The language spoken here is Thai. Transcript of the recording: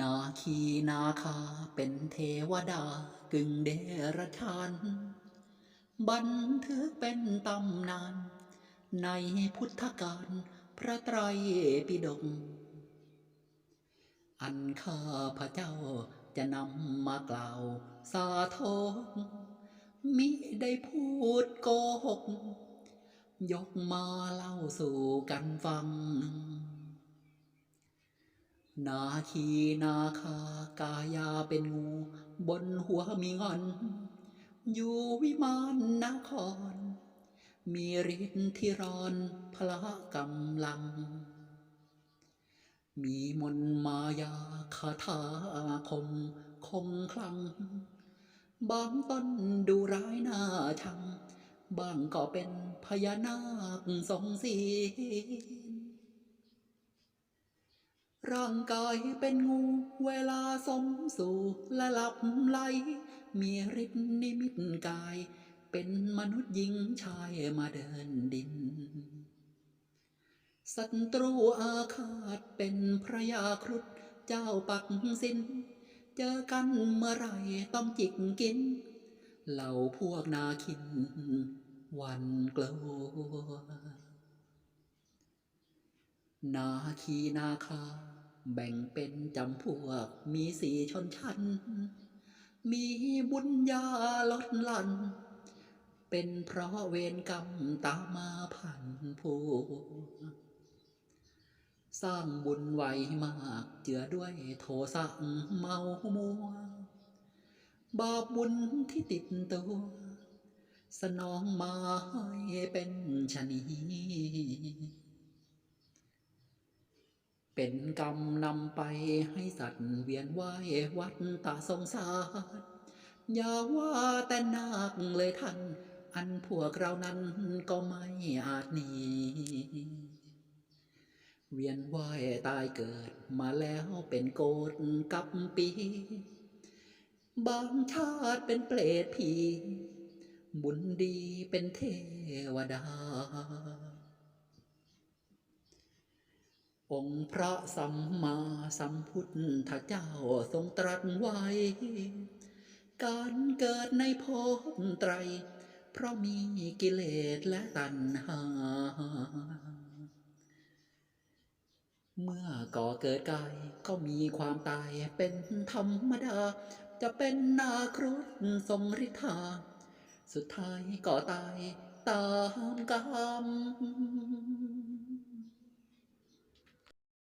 นาคีนาคาเป็นเทวดากึ่งเดรัจฉาน บันทึกเป็นตำนาน ในพุทธการพระไตรปิฎกอันข้าพระเจ้าจะนำมากล่าวสาธกมิได้พูดโกหก ยกมาเล่าสู่กันฟัง นาคีนาคากายาเป็นงู บนหัวมีงอน อยู่วิมานนคร มีฤทธิ์ที่ร้อนพละกำลัง มีมนมายาคาถาอาคมคมคลัง บางต้นดูร้ายหน้าชัง บางก็เป็นพญานาคทรงศีล ร่างกายเป็นงู เวลาสมสู่และหลับไหล มีฤทธิ์นิมิตกาย เป็นมนุษย์หญิงชายมาเดินดิน ศัตรูอาฆาตเป็นพระยาครุฑเจ้าปักสิน เจอกันเมื่อไรต้องจิกกิน เหล่าพวกนาคิน วันกลัวนาคีนาคา แบ่งเป็นจำพวกมีสี่ชนชั้น มีบุญญาลดหลั่น เป็นเพราะเวรกรรมตามมาพันผูกสร้างบุญไว้มากเจือด้วยโทสะเมามัว บาปบุญที่ติดตัว สนองมาให้เป็นชนี เป็นกรรมนำไปให้สัตว์เวียนว่ายวัฏตาสงสาร อย่าว่าแต่นาคเลยท่าน อันพวกเรานั้นก็ไม่อาจหนีเวียนว่ายตายเกิดมาแล้วเป็นโกดกับปี บางชาติเป็นเปรตผี บุญดีเป็นเทวดา องค์พระสัมมาสัมพุทธเจ้าทรงตรัสไว้ การเกิดในภพไตร เพราะมีกิเลสและตัณหา เมื่อก่อเกิดกายก็มีความตายเป็นธรรมดา จะเป็นนาครุฑทรงฤทธา สุดท้ายก็ตายตามกรรม